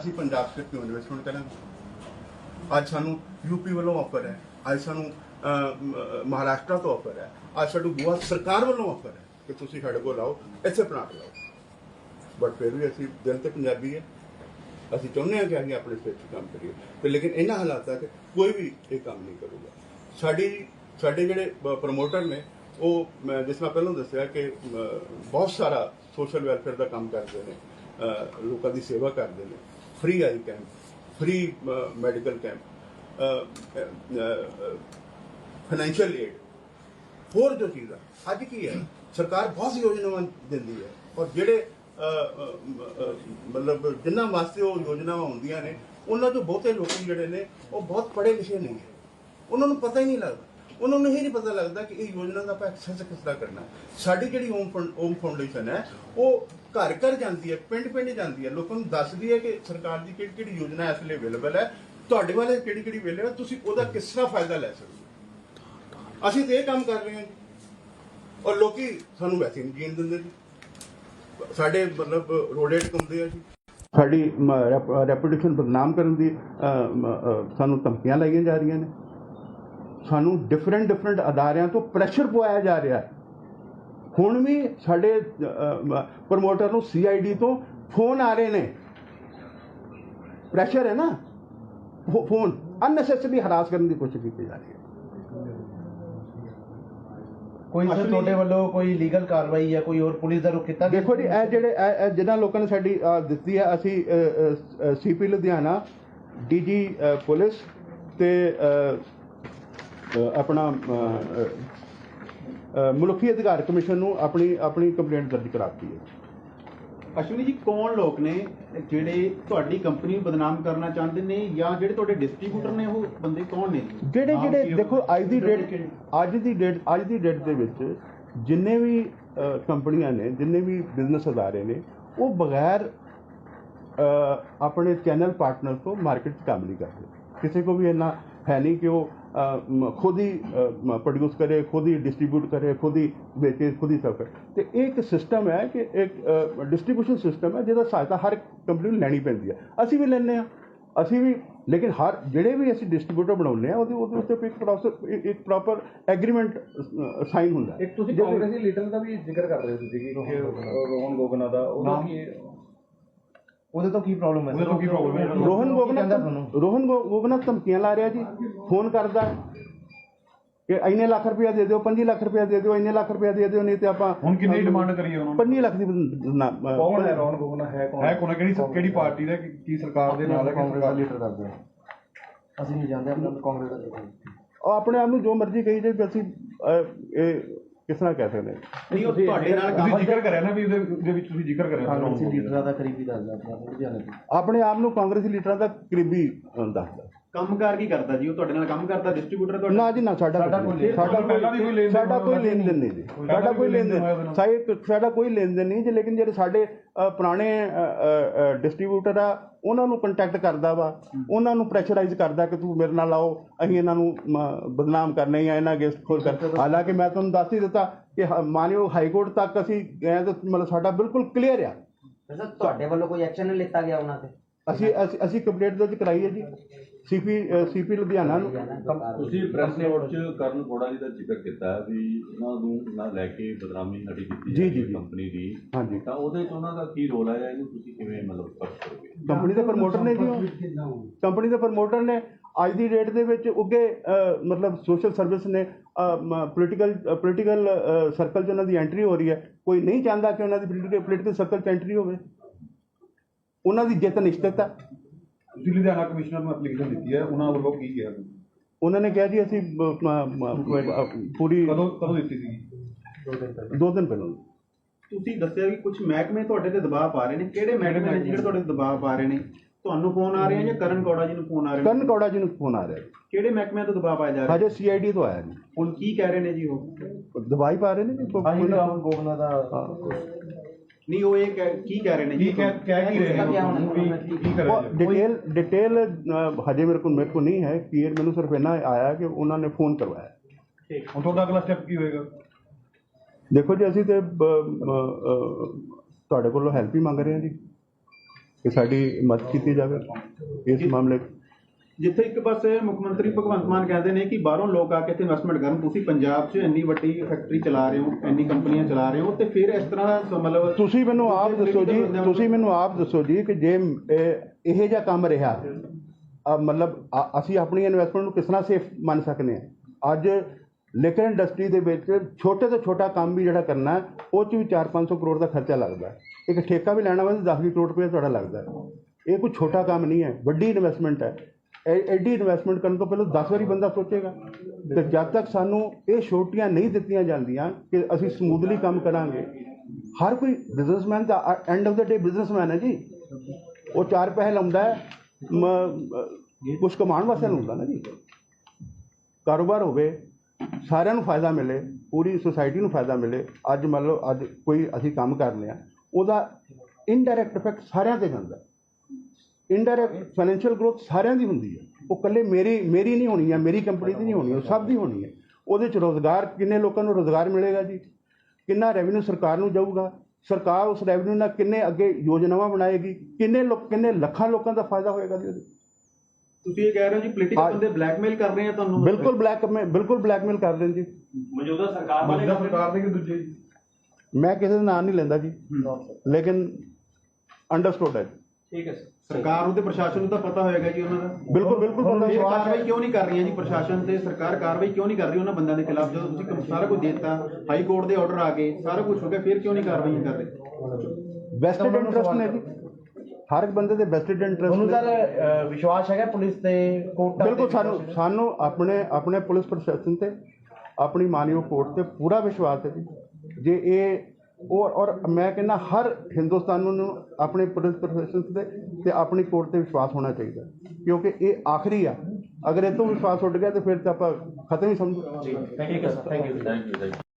ਅਸੀਂ ਪੰਜਾਬ ਸਟੇਟ ਕਿਉਂ ਇਨਵੈਸਟਮੈਂਟ ਕਰਾਂਗੇ ਅੱਜ ਸਾਨੂੰ ਯੂਪੀ ਵੱਲੋਂ ਆਫਰ ਹੈ। ਅੱਜ ਸਾਨੂੰ ਮਹਾਰਾਸ਼ਟਰ ਤੋਂ ਆਫਰ ਹੈ। ਅੱਜ ਸਾਨੂੰ ਗੋਆ ਸਰਕਾਰ ਵੱਲੋਂ ਆਫਰ ਹੈ ਕਿ ਤੁਸੀਂ ਸਾਡੇ ਕੋਲ ਆਓ, ਇੱਥੇ ਪਲਾਂਟ ਲਾਓ ਬਟ ਫਿਰ ਵੀ ਅਸੀਂ ਦਿਲ ਤੇ ਪੰਜਾਬੀ ਹੈ। ਅਸੀਂ ਚਾਹੁੰਦੇ ਹਾਂ ਕਿ ਅਸੀਂ ਆਪਣੇ ਸਟੇਟ 'ਚ ਕੰਮ ਕਰੀਏ। ਤੇ ਲੇਕਿਨ ਇਹਨਾਂ ਹਾਲਾਤਾਂ 'ਚ ਕੋਈ ਵੀ ਇਹ ਕੰਮ ਨਹੀਂ ਕਰੂਗਾ। ਸਾਡੀ, ਸਾਡੇ ਜਿਹੜੇ ਪ੍ਰਮੋਟਰ ਨੇ, ਉਹ, ਮੈਂ ਜਿਸ ਤਰ੍ਹਾਂ ਪਹਿਲਾਂ ਦੱਸਿਆ ਕਿ ਬਹੁਤ ਸਾਰਾ ਸੋਸ਼ਲ ਵੈਲਫੇਅਰ ਦਾ ਕੰਮ ਕਰਦੇ ਨੇ। ਲੋਕਾਂ ਦੀ ਸੇਵਾ ਕਰਦੇ ਨੇ। Free eye camp, free medical camp financial aid. ਹੋਰ ਜੋ ਚੀਜ਼ਾਂ ਅੱਜ ਕੀ ਹੈ? ਸਰਕਾਰ ਬਹੁਤ ਯੋਜਨਾਵਾਂ ਦਿੰਦੀ ਹੈ ਔਰ ਜਿਹੜੇ ਮਤਲਬ ਜਿਨ੍ਹਾਂ ਵਾਸਤੇ ਉਹ ਯੋਜਨਾਵਾਂ ਹੁੰਦੀਆਂ ਨੇ, ਉਹਨਾਂ ਚੋਂ ਬਹੁਤੇ ਲੋਕ ਜਿਹੜੇ ਨੇ, ਉਹ ਬਹੁਤ ਪੜ੍ਹੇ ਲਿਖੇ ਨਹੀਂ ਹੈ। ਉਹਨਾਂ ਨੂੰ ਪਤਾ ਹੀ ਨਹੀਂ ਲੱਗਦਾ। ਉਹਨਾਂ ਨੂੰ ਇਹ ਨਹੀਂ ਪਤਾ ਲੱਗਦਾ ਕਿ ਇਹ ਯੋਜਨਾ ਦਾ ਆਪਾਂ ਐਕਸੈਸ ਕਿਸ ਤਰ੍ਹਾਂ ਕਰਨਾ ਸਾਡੀ ਜਿਹੜੀ ਓਮ ਫੰਡ ਓਮ ਫਾਊਂਡੇਸ਼ਨ ਹੈ, ਉਹ ਘਰ ਘਰ ਜਾਂਦੀ ਹੈ, ਪਿੰਡ ਪਿੰਡ ਜਾਂਦੀ ਹੈ। ਲੋਕਾਂ ਨੂੰ ਦੱਸਦੀ ਹੈ ਕਿ ਸਰਕਾਰ ਦੀ ਕਿਹੜੀ ਕਿਹੜੀ ਯੋਜਨਾ ਇਸ ਲਈ ਅਵੇਲੇਬਲ ਹੈ। ਤੁਹਾਡੇ ਵਾਲੇ ਕਿਹੜੀ ਕਿਹੜੀ ਅਵੇਲੇਬਲ ਹੈ, ਤੁਸੀਂ ਉਹਦਾ ਕਿਸ ਤਰ੍ਹਾਂ ਫਾਇਦਾ ਲੈ ਸਕਦੇ ਹੋ? ਅਸੀਂ ਤੇ ਇਹ ਕੰਮ ਕਰ ਰਹੇ ਹਾਂ ਜੀ। ਔਰ ਲੋਕੀ ਸਾਨੂੰ ਵੈਸੇ ਨਹੀਂ ਜੀਣ ਦਿੰਦੇ ਜੀ। ਸਾਡੇ ਮਤਲਬ ਰੋਡੇਟ ਟਕਮਦੇ ਆ ਜੀ। ਸਾਡੀ ਰੈਪੂਟੇਸ਼ਨ ਬਦਨਾਮ ਕਰਨ ਦੀ ਸਾਨੂੰ ਧਮਕੀਆਂ ਲਾਈਆਂ ਜਾ ਰਹੀਆਂ ਨੇ। ਸਾਨੂੰ ਡਿਫਰੈਂਟ ਡਿਫਰੈਂਟ ਅਦਾਰਿਆਂ ਤੋਂ ਪ੍ਰੈਸ਼ਰ ਪਵਾਇਆ ਜਾ ਰਿਹਾ ਹੈ। ਹੁਣ ਵੀ ਸਾਡੇ ਪ੍ਰਮੋਟਰ ਨੂੰ ਸੀਆਈਡੀ ਤੋਂ ਫੋਨ ਆ ਰਹੇ ਨੇ। ਪ੍ਰੈਸ਼ਰ ਹੈ ਨਾ? ਫੋਨ ਅਨਨੈਸੈਸਰੀ ਹਰਾਸ ਕਰਨ ਦੀ ਕੋਸ਼ਿਸ਼ ਕੀਤੀ ਜਾ ਰਹੀ ਹੈ। ਕੋਈ ਸਰ ਤੁਹਾਡੇ ਵੱਲੋਂ ਕੋਈ ਲੀਗਲ ਕਾਰਵਾਈ ਜਾਂ ਕੋਈ ਹੋਰ ਪੁਲਿਸ ਦਾ ਰੁਖ ਕੀਤਾ? ਦੇਖੋ ਜੀ ਇਹ ਜਿਹੜੇ ਜਿਨ੍ਹਾਂ ਲੋਕਾਂ ਨੇ ਸਾਡੀ ਦਿੱਤੀ ਹੈ ਅਸੀਂ ਸੀਪੀ ਲੁਧਿਆਣਾ ਡੀਜੀ ਪੁਲਿਸ ਤੇ ਆਪਣਾ ਮਨੁੱਖੀ ਅਧਿਕਾਰ ਕਮਿਸ਼ਨ ਨੂੰ ਆਪਣੀ ਆਪਣੀ ਕੰਪਲੇਂਟ ਦਰਜ ਕਰਾਤੀ ਹੈ। ਅਸ਼ਵਨੀ ਜੀ ਕੌਣ ਲੋਕ ਨੇ ਜਿਹੜੇ ਤੁਹਾਡੀ ਕੰਪਨੀ ਨੂੰ ਬਦਨਾਮ ਕਰਨਾ ਚਾਹੁੰਦੇ ਨੇ ਜਾਂ ਜਿਹੜੇ ਤੁਹਾਡੇ ਡਿਸਟ੍ਰੀਬਿਊਟਰ ਨੇ ਉਹ ਬੰਦੇ ਕੌਣ ਨੇ? ਜਿਹੜੇ ਜਿਹੜੇ? ਦੇਖੋ ਅੱਜ ਦੀ ਡੇਟ ਅੱਜ ਦੀ ਡੇਟ ਅੱਜ ਦੀ ਡੇਟ ਦੇ ਵਿੱਚ ਜਿੰਨੇ ਵੀ ਕੰਪਨੀਆਂ ਨੇ ਜਿੰਨੇ ਵੀ ਬਿਜ਼ਨਸ ਅਦਾਰੇ ਨੇ ਉਹ ਬਗੈਰ ਆਪਣੇ ਚੈਨਲ ਪਾਰਟਨਰ ਤੋਂ ਮਾਰਕੀਟ 'ਚ ਕੰਮ ਨਹੀਂ ਕਰਦੇ। ਕਿਸੇ ਕੋ ਵੀ ਇੰਨਾ ਹੈ ਨਹੀਂ ਕਿ ਉਹ ਖੁਦ ਹੀ ਪ੍ਰੋਡਿਊਸ ਕਰੇ ਖੁਦ ਹੀ ਡਿਸਟ੍ਰੀਬਿਊਟ ਕਰੇ ਖੁਦ ਹੀ ਵੇਚੇ ਖੁਦ ਹੀ ਸਭ ਕਰੇ ਤੇ ਇਹ ਇੱਕ ਸਿਸਟਮ ਹੈ ਕਿ ਇੱਕ ਡਿਸਟ੍ਰੀਬਿਊਸ਼ਨ ਸਿਸਟਮ ਹੈ ਜਿਹਦਾ ਸਹਾਇਤਾ ਹਰ ਕੰਪਨੀ ਨੂੰ ਲੈਣੀ ਪੈਂਦੀ ਹੈ ਅਸੀਂ ਵੀ ਲੈਂਦੇ ਹਾਂ ਅਸੀਂ ਵੀ ਲੇਕਿਨ ਹਰ ਜਿਹੜੇ ਵੀ ਅਸੀਂ ਡਿਸਟ੍ਰੀਬਿਊਟਰ ਬਣਾਉਂਦੇ ਆ ਉਹਦੇ ਉਹਦੇ ਉੱਤੇ ਇੱਕ ਪ੍ਰੋਸੈਸ ਇੱਕ ਪ੍ਰੋਪਰ ਐਗਰੀਮੈਂਟ ਸਾਈਨ ਹੁੰਦਾ। ਇੱਕ ਤੁਸੀਂ ਕਾਂਗਰਸੀ ਲੀਡਰ ਦਾ ਵੀ ਜ਼ਿਕਰ ਕਰ ਰਹੇ ਤੁਸੀਂ ਕਿ ਰੋਹਨ ਗੋਗਨਾ ਦਾ ਉਹਦਾ ਕੀ ਉਹਦੇ ਤੋਂ ਕੀ ਪ੍ਰੋਬਲਮ ਹੈ? ਉਹਦੇ ਤੋਂ ਕੀ problem ਹੈ? ਰੋਹਨ ਤੁਹਾਨੂੰ? ਰੋਹਨ ਗੋ- ਗੋਗਨਾ ਧਮਕੀਆਂ ਲਾ ਰਿਹਾ ਜੀ ਫੋਨ ਕਰਦਾ। ਕਿ ਇੰਨੇ ਲੱਖ ਰੁਪਇਆ ਦੇ ਦਿਓ 5 ਲੱਖ ਰੁਪਇਆ ਦੇ ਦਿਓ ਇੰਨੇ ਲੱਖ ਰੁਪਇਆ ਦੇ ਦਿਓ ਨਹੀਂ ਤੇ ਆਪਾਂ ਹੁਣ ਕਿੰਨੀ ਡਿਮਾਂਡ ਕਰੀ ਹੈ ਉਹਨਾਂ ਨੇ? 5 ਲੱਖ ਦੀ ਕੌਣ ਹੈ ਰੋਹਨ ਗੋਗਨਾ ਹੈ ਕੌਣ? ਹੈ ਕੋਣ ਕਿਹੜੀ ਕਿਹੜੀ ਪਾਰਟੀ ਦਾ? ਕੀ- ਸਰਕਾਰ ਦੇ ਨਾਲ ਹੈ? ਕਿ ਕਾਂਗਰਸ ਦਾ ਸਰਕਾਰ? ਲੀਡਰ ਦੱਸਦੇ ਅਸੀਂ ਨਹੀਂ ਜਾਣਦੇ ਆਪਣਾ ਕਾਂਗਰਸ ਦਾ ਉਹ ਆਪਣੇ ਆਪ ਨੂੰ ਜੋ ਮਰਜ਼ੀ ਕਹੀ ਜੇ ਅਸੀਂ ਇਹ ਕਿਸ ਤਰ੍ਹਾਂ ਕਹਿ ਸਕਦੇ ਹਾਂ ਨਹੀਂ ਉਹ ਤੁਹਾਡੇ ਨਾਲ ਤੁਸੀਂ ਜ਼ਿਕਰ ਕਰਿਆ ਨਾ ਵੀ ਉਹਦੇ ਉਹਦੇ ਵਿੱਚ ਤੁਸੀਂ ਜ਼ਿਕਰ ਕਰਿਆ। ਕਾਂਗਰਸੀ ਲੀਡਰਾਂ ਦਾ ਕਰੀਬੀ ਦੱਸਦਾ ਆਪਣਾ ਲੁਧਿਆਣੇ ਤੋਂ ਆਪਣੇ ਆਪ ਨੂੰ ਕਾਂਗਰਸੀ ਲੀਡਰਾਂ ਦਾ ਕਰੀਬੀ ਦੱਸਦਾ ਕੰਮਕਾਰ ਕੀ ਕਰਦਾ ਜੀ? ਉਹ ਤੁਹਾਡੇ ਨਾਲ ਕੰਮ ਕਰਦਾ ਡਿਸਟ੍ਰੀਬਿਊਟਰ ਤੁਹਾਡਾ? ਨਾ ਜੀ ਨਾ ਸਾਡਾ ਸਾਡਾ ਕੋਈ ਕੋਈ ਸਾਡਾ ਪਹਿਲਾਂ ਵੀ ਕੋਈ ਲੈਣ ਦੇਣ ਸਾਡਾ ਕੋਈ ਹੋਇਆ ਲੈਣ ਦੇਣ ਨਹੀਂ ਜੀ। ਸਾਡਾ ਕੋਈ ਲੈਣ ਦੇਣ। ਸਾਈ ਸਾਡਾ ਕੋਈ ਲੈਣ ਦੇਣ ਨਹੀਂ ਜੀ ਲੇਕਿਨ ਜਿਹੜੇ ਸਾਡੇ ਅ, ਪੁਰਾਣੇ ਡਿਸਟ੍ਰੀਬਿਊਟਰ ਆ ਉਹਨਾਂ ਨੂੰ ਕੰਟੈਕਟ ਕਰਦਾ ਵਾ। ਉਹਨਾਂ ਨੂੰ ਪ੍ਰੈਸ਼ਰਾਈਜ਼ ਕਰਦਾ ਕਿ ਤੂੰ ਮੇਰੇ ਨਾਲ ਆਓ ਅਸੀਂ ਇਹਨਾਂ ਨੂੰ ਮ, ਬਦਨਾਮ ਕਰਨਾ ਜਾਂ ਇਹਨਾਂ ਅਗੇਂਸਟ ਖੋਲ ਕਰ। ਹਾਲਾਂਕਿ ਮੈਂ ਤੁਹਾਨੂੰ ਦੱਸ ਹੀ ਦਿੱਤਾ ਕਿ ਹ- ਮਾਨਯੋਗ ਹਾਈ ਕੋਰਟ ਤੱਕ ਅਸੀਂ ਗਏ ਤਾਂ ਮਤਲਬ ਸਾਡਾ ਬਿਲਕੁਲ ਕਲੀਅਰ ਆ। ਸਰ ਤੁਹਾਡੇ ਵੱਲੋਂ ਕੋਈ ਐਕਸ਼ਨ ਨਹੀਂ ਲਿੱਤਾ ਗਿਆ ਉਹਨਾਂ ਤੇ? ਅਸੀਂ ਅਸੀਂ ਅਸੀਂ ਕੰਪਲੀਟ ਦਰਜ ਕਰਾਈ ਹੈ ਜੀ। ਸੀਪੀ ਸੀਪੀ ਲੁਧਿਆਣਾ ਨੂੰ। ਤੁਸੀਂ ਪ੍ਰੈਸ ਨੋਟ 'ਚ ਕਰਨ ਕੋੜਾ ਜੀ ਦਾ ਜ਼ਿਕਰ ਕੀਤਾ ਵੀ ਉਹਨਾਂ ਨੂੰ ਨਾ ਲੈ ਕੇ ਬਦਨਾਮੀ ਸਾਡੀ ਕੀਤੀ ਜੀ, ਹੈ ਜੀ, ਜੀ। ਕੰਪਨੀ ਦੀ। ਹਾਂਜੀ। ਤਾਂ ਉਹਦੇ 'ਚ ਉਹਨਾਂ ਦਾ ਕੀ ਰੋਲ ਹੈ ਜਾਂ ਇਹਨੂੰ ਤੁਸੀਂ ਕਿਵੇਂ ਮਤਲਬ ਸਪਸ਼ਟ ਕਰੋਗੇ? ਕੰਪਨੀ ਦੇ ਪ੍ਰਮੋਟਰ ਨੇ ਜੀ ਉਹ। ਕੰਪਨੀ ਦੇ ਪ੍ਰਮੋਟਰ ਨੇ। ਅੱਜ ਦੀ ਡੇਟ ਦੇ ਵਿੱਚ ਉੱਗੇ ਅ, ਮਤਲਬ ਸੋਸ਼ਲ ਸਰਵਿਸ ਨੇ ਪੋਲੀਟੀਕਲ ਪੋਲੀਟੀਕਲ ਸਰਕਲ 'ਚ ਉਹਨਾਂ ਦੀ ਐਂਟਰੀ ਹੋ ਰਹੀ ਹੈ। ਕੋਈ ਨਹੀਂ ਚਾਹੁੰਦਾ ਕਿ ਉਹਨਾਂ ਦੀ ਪੋਲੀਟੀਕਲ ਸਰਕਲ 'ਚ ਐਂਟਰੀ ਹੋਵੇ। ਉਹਨਾਂ ਦੀ ਜਿੱਤ ਨਿਸ਼ਚਿਤ ਹੈ। ਤੁਸੀਂ ਲੁਧਿਆਣਾ ਕਮਿਸ਼ਨਰ ਨੂੰ ਐਪਲੀਕੇਸ਼ਨ ਦਿੱਤੀ ਹੈ। ਉਹਨਾਂ ਵੱਲੋਂ ਕੀ ਕਿਹਾ ਤੁਸੀਂ? ਉਹਨਾਂ ਨੇ ਕਿਹਾ ਜੀ ਅਸੀਂ ਬ- ਮ- ਮ- ਪੂਰੀ ਕਦੋਂ ਕਦੋਂ ਦਿੱਤੀ ਸੀ ਦੋ ਦਿਨ ਪਹਿਲਾਂ। ਤੁਸੀਂ ਦੱਸਿਆ ਕਿ ਕੁਝ ਮਹਿਕਮੇ ਤੁਹਾਡੇ ਤੇ ਦਬਾਅ ਪਾ ਰਹੇ ਨੇ। ਕਿਹੜੇ ਮਹਿਕਮੇ ਨੇ ਜਿਹੜੇ ਤੁਹਾਡੇ ਤੇ ਦਬਾਅ ਪਾ ਰਹੇ ਨੇ? ਤੁਹਾਨੂੰ ਫੋਨ ਆ ਰਹੇ ਆ ਜਾਂ ਕਰਨ ਕੌੜਾ ਜੀ ਨੂੰ ਫੋਨ ਆ ਰਹੇ? ਕਰਨ ਨੇ ਕੌੜਾ ਜੀ ਨੂੰ ਫੋਨ ਆ ਰਿਹਾ। ਜੀ। ਕਿਹੜੇ ਮਹਿਕਮਿਆਂ ਤੋਂ ਦਬਾਅ ਪਾਇਆ ਜਾ ਰਿਹਾ? ਹਜੇ ਸੀਆਈਡੀ ਤੋਂ ਆਇਆ ਜੀ। ਹੁਣ ਕੀ ਕਹਿ ਰਹੇ ਨੇ ਜੀ ਉਹ? ਦਵਾਈ ਪਾ ਰਹੇ ਨੇ ਜੀ। ਕੋਈ- ਰੋਹਨ ਗੋਗਨਾ ਦਾ ਨਹੀਂ ਉਹ ਇਹ ਕਹਿ- ਕੀ ਕਹਿ ਰਹੇ ਨੇ ਕੀ ਕਹਿ ਕਹਿ ਕੀ ਰਹੇ ਨੇ? ਕਿਆ ਹੋਣਾ? ਕੀ ਕਰ ਰਹੇ ਨੇ? ਡਿਟੇਲ ਡਿਟੇਲ ਅ, ਹਜੇ ਮੇਰੇ ਕੋਲ ਮੇਰੇ ਕੋਲ ਨਹੀਂ ਹੈ। ਕਲੀਅਰ ਮੈਨੂੰ ਸਿਰਫ ਇੰਨਾ ਆਇਆ ਕਿ ਉਹਨਾਂ ਨੇ ਫੋਨ ਕਰਵਾਇਆ। ਹੁਣ ਤੁਹਾਡਾ ਅਗਲਾ ਸਟੈਪ ਕੀ ਹੋਏਗਾ? ਦੇਖੋ ਜੀ ਅਸੀਂ ਤੇ ਬ- ਮ- ਅ, ਤੁਹਾਡੇ ਕੋਲੋਂ ਹੈਲਪ ਹੀ ਮੰਗ ਰਹੇ ਹਾਂ ਜੀ ਕਿ ਸਾਡੀ ਮਦਦ ਕੀਤੀ ਜਾਵੇ ਇਸ ਮਾਮਲੇ 'ਚ ਜਿੱਥੇ ਇੱਕ ਪਾਸੇ ਮੁੱਖ ਮੰਤਰੀ ਭਗਵੰਤ ਮਾਨ ਕਹਿੰਦੇ ਨੇ ਕਿ ਬਾਹਰੋਂ ਲੋਕ ਆ ਕੇ ਇੱਥੇ ਇਨਵੈਸਟਮੈਂਟ ਕਰਨ ਤੁਸੀਂ ਪੰਜਾਬ 'ਚ ਇੰਨੀ ਵੱਡੀ ਫੈਕਟਰੀ ਚਲਾ ਰਹੇ ਹੋ ਇੰਨੀ ਕੰਪਨੀਆਂ ਚਲਾ ਰਹੇ ਹੋ ਤੇ ਫਿਰ ਇਸ ਤਰ੍ਹਾਂ ਸ- ਮਤਲਬ ਤੁਸੀਂ ਮੈਨੂੰ ਆਪ ਦੱਸੋ ਜੀ ਤੁਸੀਂ ਮੈਨੂੰ ਆਪ ਦੱਸੋ ਜੀ ਕਿ ਜੇ ਇਹ ਇਹੋ ਜਿਹਾ ਕੰਮ ਰਿਹਾ ਅ, ਮਤਲਬ ਅ- ਅਸੀਂ ਆਪਣੀ ਇਨਵੈਸਟਮੈਂਟ ਨੂੰ ਕਿਸ ਤਰ੍ਹਾਂ ਸੇਫ ਮੰਨ ਸਕਨੇ ਆ ਅੱਜ ਲਿਕਰ ਇੰਡਸਟਰੀ ਦੇ ਵਿੱਚ ਛੋਟੇ ਤੋਂ ਛੋਟਾ ਕੰਮ ਵੀ ਜਿਹੜਾ ਕਰਨਾ ਹੈ, ਉਹ 'ਚ ਵੀ 4-500 ਕਰੋੜ ਦਾ ਖਰਚਾ ਲੱਗਦਾ ਹੈ। ਇੱਕ ਠੇਕਾ ਵੀ ਲੈਣਾ ਹੋਵੇ ਤਾਂ 10 ਕਰੋੜ ਰੁਪਏ ਤੁਹਾਡਾ ਲੱਗਦਾ ਹੈ। ਇਹ ਕੋਈ ਛੋਟਾ ਕੰਮ ਨਹੀਂ ਹੈ ਵੱਡੀ ਇਨਵੈਸਟਮੈਂਟ ਹੈ ਐਡੀ ਇਨਵੈਸਟਮੈਂਟ ਕਰਨ ਤੋਂ ਪਹਿਲਾਂ 10 ਵਾਰੀ ਬੰਦਾ ਸੋਚੇਗਾ। ਤੇ ਜਦ ਤੱਕ ਸਾਨੂੰ ਇਹ ਛੋਟੀਆਂ ਨਹੀਂ ਦਿੱਤੀਆਂ ਜਾਂਦੀਆਂ ਕਿ ਅਸੀਂ ਸਮੂਥਲੀ ਕੰਮ ਕਰਾਂਗੇ, ਹਰ ਕੋਈ ਬਿਜ਼ਨਸਮੈਨ ਦਾ end of the day businessman ਹੈ ਜੀ। ਉਹ ਚਾਰ ਪੈਸੇ ਲਾਉਂਦਾ ਹੈ ਕੁਝ ਕਮਾਉਣ ਵਾਸਤੇ ਲਾਉਂਦਾ ਨਾ ਜੀ। ਕਾਰੋਬਾਰ ਹੋਵੇ, ਸਾਰਿਆਂ ਨੂੰ ਫਾਇਦਾ ਮਿਲੇ, ਪੂਰੀ ਸੁਸਾਇਟੀ ਨੂੰ ਫਾਇਦਾ ਮਿਲੇ। ਅੱਜ ਮੰਨ ਲਓ, ਅੱਜ ਕੋਈ ਅਸੀਂ ਕੰਮ ਕਰ ਲਿਆ, ਉਹਦਾ ਇਨਡਾਇਰੈਕਟ ਇਫੈਕਟ ਸਾਰਿਆਂ ਤੇ ਜਾਂਦਾ। ਇਨਡਾਇਰੈਕਟ ਫਾਈਨੈਂਸ਼ੀਅਲ ਗਰੋਥ ਸਾਰਿਆਂ ਦੀ ਹੁੰਦੀ ਹੈ। ਉਹ ਇਕੱਲੇ ਮੇਰੀ ਮੇਰੀ ਨਹੀਂ ਹੋਣੀ ਹੈ ਮੇਰੀ ਕੰਪਨੀ ਦੀ ਨਹੀਂ ਹੋਣੀ ਉਹ ਸਭ ਦੀ ਹੋਣੀ ਹੈ। ਉਹਦੇ ਚ ਰੋਜ਼ਗਾਰ ਕਿੰਨੇ ਲੋਕਾਂ ਨੂੰ ਰੋਜ਼ਗਾਰ ਮਿਲੇਗਾ ਜੀ? ਕਿੰਨਾ ਰੈਵਨਿਊ ਸਰਕਾਰ ਨੂੰ ਜਾਊਗਾ? ਸਰਕਾਰ ਉਸ ਰੈਵਨਿਊ ਨਾਲ ਕਿੰਨੇ ਅੱਗੇ ਯੋਜਨਾਵਾਂ ਬਣਾਏਗੀ? ਕਿੰਨੇ ਲੋਕ ਕਿੰਨੇ ਲੱਖਾਂ ਲੋਕਾਂ ਦਾ ਫਾਇਦਾ ਹੋਏਗਾ ਜੀ ਉਹਦੇ? ਤੁਸੀਂ ਇਹ ਕਹਿ ਰਹੇ ਹੋ ਜੀ ਪੋਲੀਟੀਕਲ ਹਾਂ। ਬੰਦੇ ਬਲੈਕਮੇਲ ਕਰ ਰਹੇ ਆ ਤੁਹਾਨੂੰ? ਬਿਲਕੁਲ ਬਲੈਕ ਬਿਲਕੁਲ ਬਲੈਕਮੇਲ ਕਰ ਦੇਣ ਜੀ। ਮੌਜੂਦਾ ਸਰਕਾਰ ਮੌਜੂਦਾ ਸਰਕਾਰ ਦੇ ਕਿ ਦੂਜੇ? ਜੀ? ਮੈਂ ਕਿਸੇ ਦਾ ਨਾਮ ਨਹੀਂ ਲੈਂਦਾ ਜੀ। ਲੇਕਿਨ ਅੰਡਰਸਟੂਡ ਹੈ। ਸਰਕਾਰ ਨੂੰ ਤੇ ਪ੍ਰਸ਼ਾਸਨ ਨੂੰ ਤਾਂ ਪਤਾ ਹੋਏਗਾ ਜੀ ਉਹਨਾਂ ਦਾ। ਬਿਲਕੁਲ ਬਿਲਕੁਲ ਇਹ ਪਤਾ ਕਾਰਵਾਈ ਕਿਉਂ ਨਹੀਂ ਕਰ ਰਹੀਆਂ ਜੀ ਪ੍ਰਸ਼ਾਸਨ ਤੇ ਸਰਕਾਰ ਕਾਰਵਾਈ ਕਿਉਂ ਨਹੀਂ ਕਰ ਰਹੀ ਉਹਨਾਂ ਬੰਦਿਆਂ ਦੇ ਖਿਲਾਫ? ਜਦੋਂ ਤੁਸੀਂ ਕੰਮ- ਸਾਰਾ ਕੁਝ ਦੇਤਾ ਹਾਈ ਕੋਰਟ ਦੇ ਆਰਡਰ ਆ ਗਏ ਸਾਰਾ ਕੁਝ ਹੋ ਗਿਆ ਫਿਰ ਕਿਉਂ ਨਹੀਂ ਕਾਰਵਾਈਆਂ ਕਰ ਰਹੇ? ਵੈਸਟਡ ਇੰਟਰਸਟ ਨੇ ਜੀ। ਹਰ ਇੱਕ ਬੰਦੇ ਦੇ ਵੈਸਟਡ ਇੰਟਰਸਟ ਨੇ। ਸਰ ਵਿਸ਼ਵਾਸ ਹੈਗਾ ਪੁਲਿਸ ਤੇ ਕੋਰਟਾਂ ਤੇ ਬਿਲਕੁਲ ਸਾਨੂੰ ਸਾਨੂੰ ਆਪਣੇ ਆਪਣੇ ਪੁਲਿਸ ਪ੍ਰਸ਼ਾਸਨ ਤੇ ਆਪਣੀ ਮਾਨਯੋਗ ਕੋਰਟ ਤੇ ਪੂਰਾ ਵਿਸ਼ਵਾਸ ਹੈ ਜੀ। ਜੇ ਇਹ ਔਰ ਔਰ ਮੈਂ ਕਹਿੰਦਾ ਹਰ ਹਿੰਦੁਸਤਾਨ ਨੂੰ ਆਪਣੇ ਪੁਲਿਸ ਪ੍ਰਸ਼ਾਸਨ ਤੇ ਤੇ ਆਪਣੀ ਕੋਰਟ ਤੇ ਵਿਸ਼ਵਾਸ ਹੋਣਾ ਚਾਹੀਦਾ ਕਿਉਂਕਿ ਇਹ ਆਖਰੀ ਆ। ਅਗਰ ਇਹ ਤੋਂ ਵਿਸ਼ਵਾਸ ਉੱਡ ਗਿਆ ਤੇ ਫਿਰ ਤਾਂ ਆਪਾਂ ਖਤਮ ਹੀ ਸਮਝੋ thank you sir thank you thank you thank you